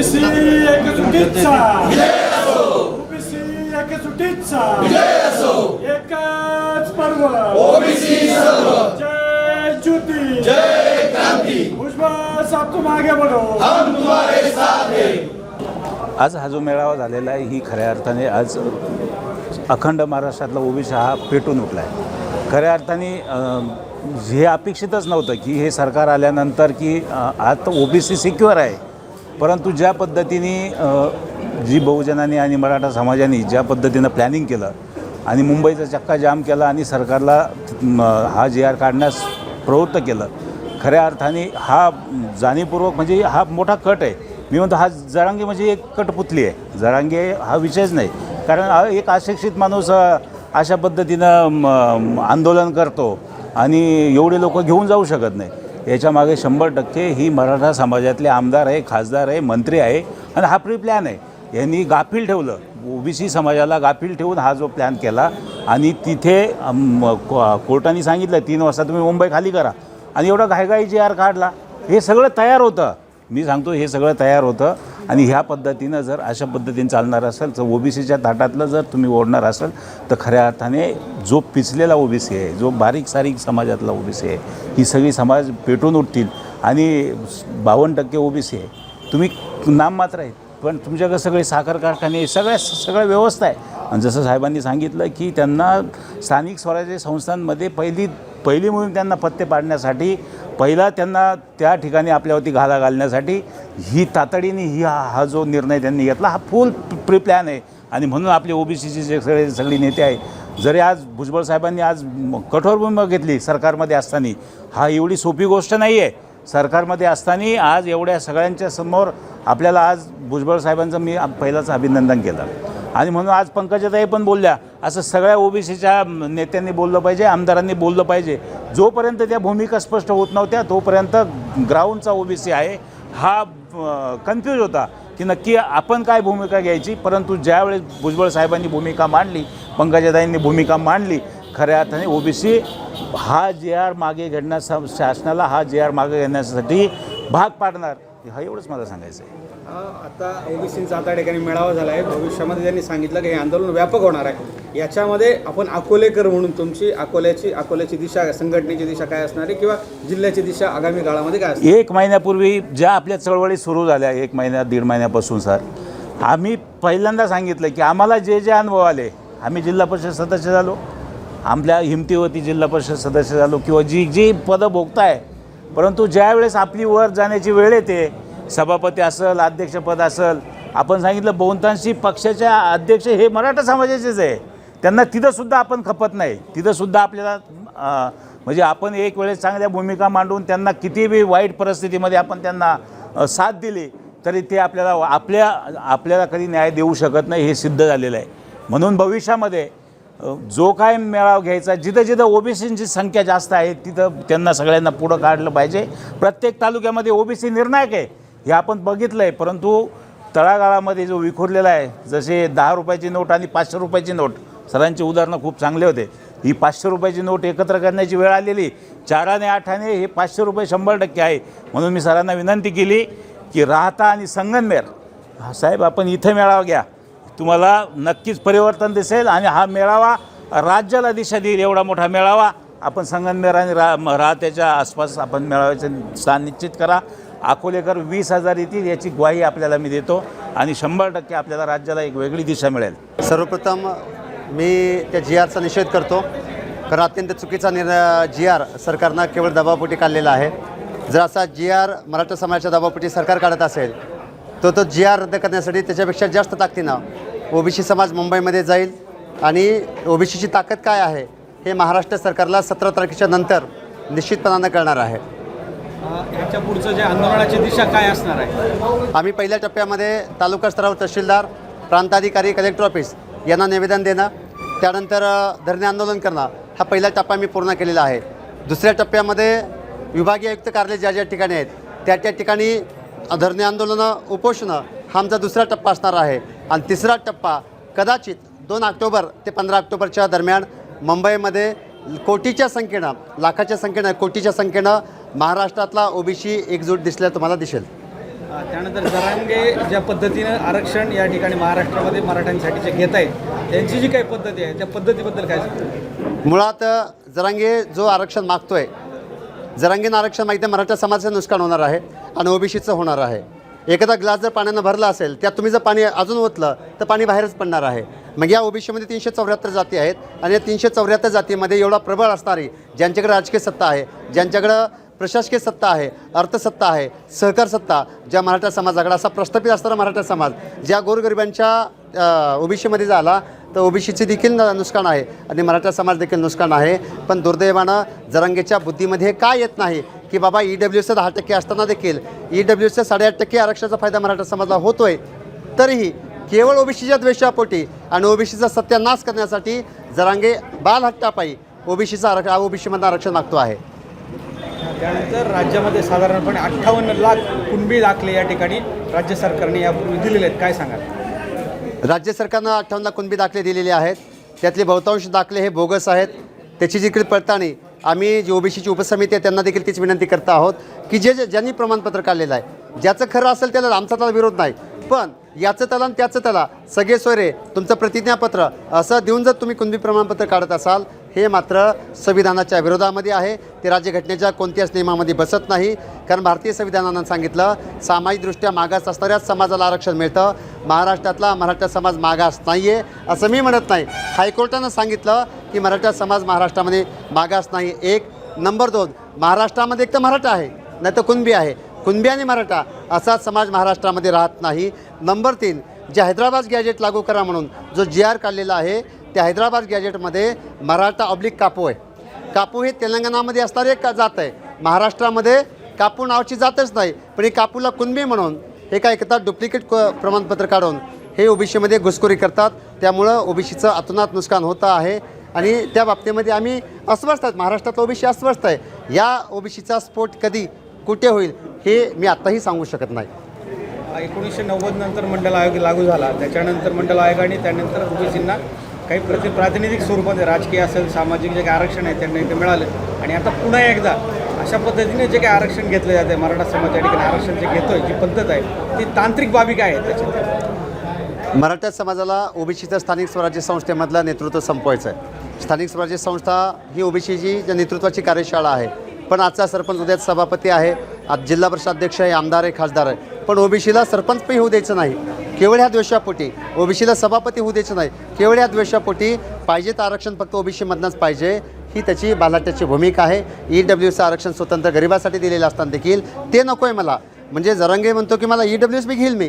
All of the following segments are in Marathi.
ओबीसी एकजुटीचा ओबीसी एकजुटीचा एकच पर्व जय ज्योती जय क्रांती भुजबळ साहब तुम आगे बढ़ो आज हा जो मेळावा झालेला आहे ही खऱ्या अर्थाने आज अखंड महाराष्ट्रातला ओबीसी हा पेटून उठला आहे खऱ्या अर्थाने हे अपेक्षितच नव्हतं की हे सरकार आल्यानंतर की आता ओबीसी सिक्युअर आहे. परंतु ज्या पद्धतीने जी बहुजनांनी आणि मराठा समाजाने ज्या पद्धतीनं प्लॅनिंग केलं आणि मुंबईचा चक्का जाम केला आणि सरकारला हा जे आर काढण्यास प्रवृत्त केलं खऱ्या अर्थाने हा जाणीवपूर्वक म्हणजे हा मोठा कट आहे. मी म्हणतो हा जरांगे म्हणजे एक कटपुतली आहे. जरांगे हा विषयच नाही. कारण एक अशिक्षित माणूस अशा पद्धतीनं आंदोलन करतो आणि एवढे लोक घेऊन जाऊ शकत नाही. याच्यामागे शंभर टक्के ही मराठा समाजातले आमदार आहे खासदार आहे मंत्री आहे आणि हा प्री प्लॅन आहे. यांनी गाफील ठेवलं. ओबीसी समाजाला गाफील ठेवून हा जो प्लॅन केला आणि तिथे को- कोर्टाने सांगितलं तीन वाजता तुम्ही मुंबई खाली करा. आणि एवढा घाईघाई जी आर काढला हे सगळं तयार होतं. मी सांगतो हे सगळं तयार होतं आणि ह्या पद्धतीनं जर अशा पद्धतीने चालणार असेल तर ओबीसीच्या ताटातलं जर तुम्ही ओढणार असाल तर खऱ्या अर्थाने जो पिचलेला ओबीसी आहे जो बारीक सारीक समाजातला ओबीसी आहे ही सगळी समाज पेटून उठतील आणि बावन्न टक्के ओबीसी आहे. तुम्ही नाम मात्र आहेत पण तुमच्याकडे सगळे साखर कारखाने सगळ्या सगळ्या व्यवस्था आहे. आणि जसं साहेबांनी सांगितलं की त्यांना स्थानिक स्वराज्य संस्थांमध्ये पहिली पहिली मोहीम त्यांना पत्ते पाडण्यासाठी पहिला त्यांना त्या ठिकाणी आपल्यावरती घाला घालण्यासाठी ही तातडीने ही हा जो निर्णय त्यांनी घेतला हा फुल प्री प्लॅन आहे. आणि म्हणून आपले ओबीसीचे जे सगळे सगळी नेते आहे जरी आज भुजबळ साहेबांनी आज कठोर भूमिका घेतली सरकारमध्ये असताना हा एवढी सोपी गोष्ट नाही आहे सरकारमध्ये असताना आज एवढ्या सगळ्यांच्या समोर आपल्याला आज भुजबळ साहेबांचं मी पहिलाच अभिनंदन केलं. आणि म्हणून आज पंकजाताई पण बोलल्या असं सगळ्या ओबीसीच्या नेत्यांनी बोललं पाहिजे आमदारांनी बोललं पाहिजे. जोपर्यंत त्या भूमिका स्पष्ट होत नव्हत्या तोपर्यंत ग्राउंडचा ओबीसी आहे. हा कन्फ्यूज होता की नक्की आपण काय भूमिका घ्यायची परंतु ज्यावेळेस भुजबळ साहेबांनी भूमिका मांडली पंकजाताईंनी भूमिका मांडली खऱ्या अर्थाने ओबीसी हा जे आर मागे घेण्यास शासनाला हा जे आर मागे घेण्यासाठी भाग पाडणार. हा एवढंच मला सांगायचं आहे. आता ओबीसींचा आता या ठिकाणी मेळावा झाला आहे. भविष्यामध्ये त्यांनी सांगितलं की हे आंदोलन व्यापक होणार आहे. याच्यामध्ये आपण अकोलेकर म्हणून तुमची अकोल्याची अकोल्याची दिशा संघटनेची दिशा काय असणार आहे किंवा जिल्ह्याची दिशा आगामी काळामध्ये काय असणार एक महिन्यापूर्वी ज्या आपल्या चळवळी सुरू झाल्या एक महिन्या दीड महिन्यापासून सर आम्ही पहिल्यांदा सांगितलं की आम्हाला जे जे अनुभव आले आम्ही जिल्हा परिषद सदस्य झालो. आपल्या हिमतीवरती जिल्हा परिषद सदस्य झालो किंवा जी जी पदं भोगताय परंतु ज्यावेळेस आपली वर जाण्याची वेळ येते सभापती असेल अध्यक्षपद असेल आपण सांगितलं बहुतांशी पक्षाच्या अध्यक्ष हे मराठा समाजाचेच आहे. त्यांना तिथंसुद्धा आपण खपत नाही. तिथंसुद्धा आपल्याला म्हणजे आपण एक वेळेस चांगल्या भूमिका मांडून त्यांना कितीबी वाईट परिस्थितीमध्ये आपण त्यांना साथ दिली तरी ते आपल्याला आपल्या आपल्याला कधी न्याय देऊ शकत नाही हे सिद्ध झालेलं आहे. म्हणून भविष्यामध्ये जो काय मेळावा घ्यायचा जिथं जिथं ओबीसींची संख्या जास्त आहे तिथं त्यांना सगळ्यांना पुढं काढलं पाहिजे. प्रत्येक तालुक्यामध्ये ओबीसी निर्णायक आहे हे आपण बघितलं आहे परंतु तळागाळामध्ये जो विखुरलेला आहे जसे दहा रुपयाची नोट आणि पाचशे रुपयाची नोट सरांची उदाहरणं खूप चांगले होते. ही पाचशे रुपयाची नोट एकत्र करण्याची वेळ आलेली चार आठाने हे पाचशे रुपये शंभर टक्के आहे. म्हणून मी सरांना विनंती केली की राहता आणि संगनमेर. हा साहेब आपण इथं मेळावा घ्या. तुम्हाला नक्कीच परिवर्तन दिसेल आणि हा मेळावा राज्याला दिशा देईल एवढा मोठा मेळावा. आपण संगमनेर आणि रा म- राहत्याच्या आसपास आपण मेळाव्याचे स्थान निश्चित करा. अकोलेकर वीस हजार येतील याची ग्वाही आपल्याला मी देतो आणि शंभर टक्के आपल्याला राज्याला एक वेगळी दिशा मिळेल. सर्वप्रथम मी त्या जी आरचा निषेध करतो. कारण अत्यंत चुकीचा निर्णय जी आर सरकारनं केवळ दबावपोटी काढलेला आहे. जर असा जी आर मराठा समाजाच्या दबावपोटी सरकार काढत असेल तर तो जी आर रद्द करण्यासाठी त्याच्यापेक्षा जास्त ताकदीनं ओबीसी समाज मुंबईमध्ये जाईल. आणि ओबीसीची ताकद काय आहे हे महाराष्ट्र सरकारला सतरा तारखेच्या नंतर निश्चितपणानं कळणार आहे. याच्या पुढचं जे आंदोलनाची दिशा काय असणार आहे? आम्ही पहिल्या टप्प्यामध्ये तालुका स्तरावर तहसीलदार प्रांताधिकारी कलेक्टर ऑफिस यांना निवेदन देणं त्यानंतर धरणे आंदोलन करणं हा पहिला टप्पा मी पूर्ण केलेला आहे. दुसऱ्या टप्प्यामध्ये विभागीय आयुक्त कार्यालय ज्या ज्या ठिकाणी आहेत त्या त्या ठिकाणी धरणे आंदोलनं उपोषणं हा आमचा दुसरा टप्पा असणार आहे. आणि तिसरा टप्पा कदाचित दोन ऑक्टोबर ते पंधरा ऑक्टोबरच्या दरम्यान मुंबईमध्ये कोटीच्या संख्येनं लाखाच्या संख्येनं कोटीच्या संख्येनं महाराष्ट्रातला ओबीसी एकजूट दिसल्या तुम्हाला दिसेल. त्यानंतर जरांगे ज्या पद्धतीनं आरक्षण या ठिकाणी महाराष्ट्रामध्ये मराठ्यांसाठीचे घेत आहेत त्यांची जी काही पद्धती आहे त्या पद्धतीबद्दल काय मुळात जरांगे जो आरक्षण मागतोय जरांगीण आरक्षण माहिती आहे मराठा समाजाचं नुकसान होणार आहे आणि ओबीसीचं होणार आहे. एखादा ग्लास जर पाण्यानं भरला असेल त्यात तुम्ही जर पाणी अजून ओतलं तर पाणी बाहेरच पडणार आहे. मग या ओबीसीमध्ये तीनशे चौऱ्याहत्तर जाती आहेत आणि या तीनशे चौऱ्याहत्तर जातीमध्ये एवढा प्रबळ असणारी ज्यांच्याकडे राजकीय सत्ता आहे ज्यांच्याकडं प्रशासकीय सत्ता आहे अर्थसत्ता आहे सहकार सत्ता ज्या मराठा समाजाकडे असा प्रस्थापित असणारा मराठा समाज ज्या गोरगरिबांच्या ओबीसीमध्ये झाला तर ओबीसीचे देखील नुकसान आहे आणि मराठा समाज देखील नुकसान आहे. पण दुर्दैवानं जरांगेच्या बुद्धीमध्ये काय येत नाही की बाबा ई डब्ल्यूचं दहा टक्के असताना देखील ई डब्ल्यूचं साडेआठ टक्के आरक्षणाचा फायदा मराठा समाजाला होतोय. तरीही केवळ ओबीसीच्या द्वेषापोटी आणि ओबीसीचा सत्यानाश करण्यासाठी जरांगे बालहट्टापायी ओबीसीचा आरक्षण ओबीसीमधनं आरक्षण मागतो आहे. त्यानंतर राज्यामध्ये साधारणपणे अठ्ठावन्न लाख कुणबी दाखले या ठिकाणी राज्य सरकारने यापूर्वी दिलेले आहेत. काय सांगाल? राज्य सरकारनं अठ्ठावन्न कुणबी दाखले दिलेले आहेत. त्यातले बहुतांश दाखले हे बोगस आहेत. त्याची देखील पडताळणी आम्ही जी ओबीसीची उपसमिती आहे त्यांना देखील तीच विनंती करत आहोत की जे जे- ज्यांनी प्रमाणपत्र काढलेलं आहे ज्याचं खरं असेल त्याला आमचा त्याला विरोध नाही. पण याचं त्याला आणि त्याचं त्याला सगळे सोयरे तुमचं प्रतिज्ञापत्र असं देऊन जर तुम्ही कुणबी प्रमाणपत्र काढत असाल हे मात्र संविधानाच्या विरोधामध्ये आहे. ते राज्यघटनेच्या कोणत्याच नियमामध्ये बसत नाही. कारण भारतीय संविधानानं सांगितलं सामाजिकदृष्ट्या मागास असणाऱ्याच समाजाला आरक्षण मिळतं. महाराष्ट्रातला मराठा समाज मागास नाही आहे असं मी म्हणत नाही. हायकोर्टानं सांगितलं की मराठा समाज महाराष्ट्रामध्ये मागास नाही. एक. नंबर दोन. महाराष्ट्रामध्ये एक तर मराठा आहे नाही तर कुणबी आहे. कुणबी आणि मराठा असा समाज महाराष्ट्रामध्ये राहत नाही. नंबर तीन. जे हैदराबाद गॅजेट लागू करा म्हणून जो जी आर काढलेला आहे त्या हैदराबाद गॅजेटमध्ये मराठा ऑब्लिक कापू आहे. कापू हे तेलंगणामध्ये असणारी एक जात आहे. महाराष्ट्रामध्ये कापू नावाची जातच नाही पण हे कापूला कुणबी म्हणून हे काय करतात डुप्लिकेट प्रमाणपत्र काढून हे ओबीसीमध्ये घुसखोरी करतात. त्यामुळं ओबीसीचं अतोनात नुकसान होतं आहे आणि त्या बाबतीमध्ये आम्ही अस्वस्थ आहेत. महाराष्ट्रातला ओबीसी अस्वस्थ आहे. या ओबीसीचा स्फोट कधी कुठे होईल हे मी आत्ताही सांगू शकत नाही. एकोणीसशे नव्वद नंतर मंडल आयोग लागू झाला. त्याच्यानंतर मंडल आयोगाने त्यानंतर ओबीसींना काही प्रति प्रातिनिधिक स्वरूपामध्ये राजकीय असेल सामाजिक जे काही आरक्षण आहे त्यांना इथे मिळालं. आणि आता पुन्हा एकदा अशा पद्धतीने जे काही आरक्षण घेतलं जाते मराठा समाज या ठिकाणी आरक्षण जे घेतोय जी पद्धत आहे ती तांत्रिक बाबी काय आहे त्याच्यात मराठा समाजाला ओबीसीचं स्थानिक स्वराज्य संस्थेमधलं नेतृत्व संपवायचं आहे स्थानिक स्वराज्य संस्था ही ओबीसीची ज्या नेतृत्वाची कार्यशाळा आहे पण आजचा सरपंच उद्याच सभापती आहे आज जिल्हा परिषद अध्यक्ष आहे आमदार आहे खासदार आहे. पण ओबीसीला सरपंच पण होऊ द्यायचं नाही. केवळ ह्या द्वेषापोटी. ओबीसीला सभापती होऊ द्यायचं नाही. केवळ ह्या द्वेषापोटी. पाहिजे तर आरक्षण फक्त ओबीसीमधनंच पाहिजे. ही त्याची बालाट्याची भूमिका आहे. ई डब्ल्यूचं आरक्षण स्वतंत्र गरिबासाठी दिलेलं असताना देखील ते नको आहे मला. म्हणजे जरंगे म्हणतो की मला ई डब्ल्यू एस बी घेईल मी.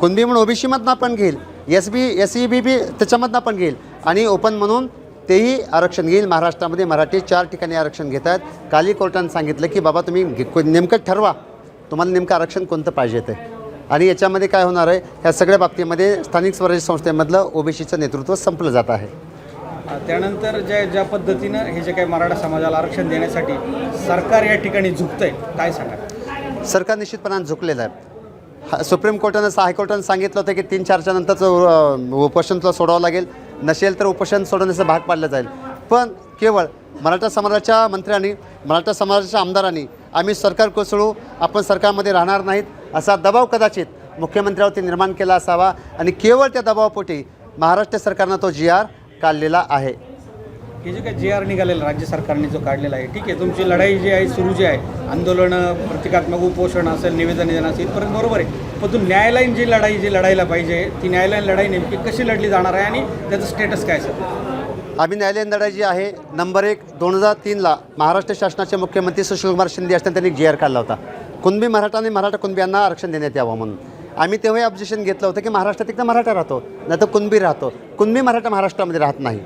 कुणबी म्हणून ओबीसीमधनं पण घेईल. S B S E B B त्याच्यामधनं पण घेईल. आणि ओपन म्हणून तेही आरक्षण घेईल. महाराष्ट्रामध्ये मराठी चार ठिकाणी आरक्षण घेत आहेत. काली कोर्टानं सांगितलं की बाबा तुम्ही नेमकं ठरवा. तुम्हाला नेमकं आरक्षण कोणतं पाहिजे ते. आणि याच्यामध्ये काय होणार आहे? ह्या सगळ्या बाबतीमध्ये स्थानिक स्वराज्य संस्थेमधलं ओबीसीचं नेतृत्व संपलं जात आहे. त्यानंतर ज्या ज्या पद्धतीनं हे जे काही मराठा समाजाला आरक्षण देण्यासाठी सरकार या ठिकाणी झुकतंय काय सांगा सरकार निश्चितपणाने झुकलेलं आहे. हा- सुप्रीम कोर्टानं हायकोर्टानं सांगितलं होतं की तीन चारच्या नंतरचं उपोषण तुला सोडावं लागेल. नसेल तर उपोषण सोडवण्याचा भाग पाडलं जाईल. पण केवळ मराठा समाजाच्या मंत्र्यांनी मराठा समाजाच्या आमदारांनी आम्ही सरकार कोसळू आपण सरकारमध्ये राहणार नाहीत असा दबाव कदाचित मुख्यमंत्र्यावरती निर्माण केला असावा आणि केवळ त्या दबावापोटी महाराष्ट्र सरकारनं तो जी आर काढलेला आहे. हे जे काय जे आर निघालेलं राज्य सरकारने जो काढलेला आहे ठीक आहे तुमची लढाई जी आहे सुरू जी आहे आंदोलनं प्रतिकात्मक उपोषण असेल निवेदन देणं असेल इथपर्यंत बरोबर आहे. पण तू न्यायालयीन जी लढाई जी लढायला पाहिजे ती न्यायालयीन लढाई नेमकी कशी लढली जाणार आहे आणि त्याचं स्टेटस काय सर? आम्ही न्यायालयीन लढाई जी आहे नंबर एक दोन हजार तीनला महाराष्ट्र शासनाचे मुख्यमंत्री सुशीलकुमार शिंदे असताना त्यांनी जी आर काढला होता. कुणबी मराठा आणि मराठा कुणबियांना आरक्षण देण्यात यावं म्हणून. आम्ही तेव्हाही ऑब्जेक्शन घेतलं होतं की महाराष्ट्रात एकदा मराठा राहतो नाही तर कुणबी राहतो. कुणबी मराठा महाराष्ट्रामध्ये राहत नाही.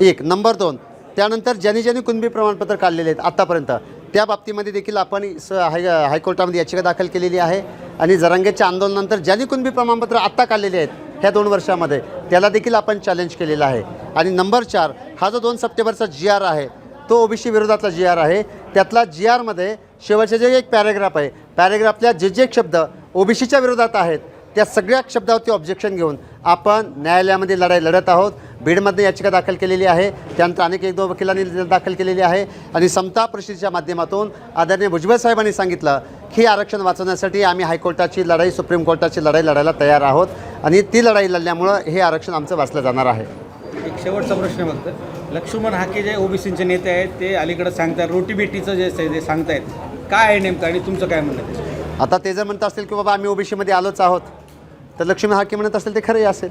एक. नंबर दोन. त्यानंतर ज्यांनी ज्यांनी कुणबी प्रमाणपत्र काढलेले आहेत आत्तापर्यंत त्या बाबतीमध्ये देखील आपण स हाय हायकोर्टामध्ये याचिका दाखल केलेली आहे. आणि जरांगेच्या आंदोलनानंतर ज्यांनी कुणबी प्रमाणपत्र आत्ता काढलेले आहेत ह्या दोन वर्षामध्ये. त्याला देखील आपण चॅलेंज केलेला आहे. आणि नंबर चार हा जो दोन सप्टेंबरचा जी आर आहे तो ओबीसी विरोधातला जी आर आहे. त्यातला जी आरमध्ये शेवटचे जे एक पॅरेग्राफ आहे पॅरेग्राफल्या जे जे शब्द ओबीसीच्या विरोधात आहेत त्या सगळ्या शब्दावरती ऑब्जेक्शन घेऊन आपण न्यायालयामध्ये लढाई लढत आहोत. बीडमध्ये याचिका दाखल केलेली आहे. त्यानंतर अनेक एक दोन वकिलांनी दाखल केलेली आहे. आणि समता परिषदेच्या माध्यमातून आदरणीय भुजबळ साहेबांनी सांगितलं की आरक्षण वाचवण्यासाठी आम्ही हायकोर्टाची लढाई सुप्रीम कोर्टाची लढाई लढायला तयार आहोत. आणि ती लढाई लढल्यामुळं हे आरक्षण आमचं वाचलं जाणार आहे. एक शेवटचा प्रश्न फक्त. लक्ष्मण हाके जे ओबीसीचे नेते आहेत ते अलीकडे सांगतात रोटीबेटीचं जे जे सांगतायत काय आहे नेमकं आणि तुमचं काय म्हणणं? आता ते जर म्हणत असतील की बाबा आम्ही ओबीसीमध्ये आलोच आहोत तर लक्ष्मी हाके म्हणत असतील ते खरंही असेल.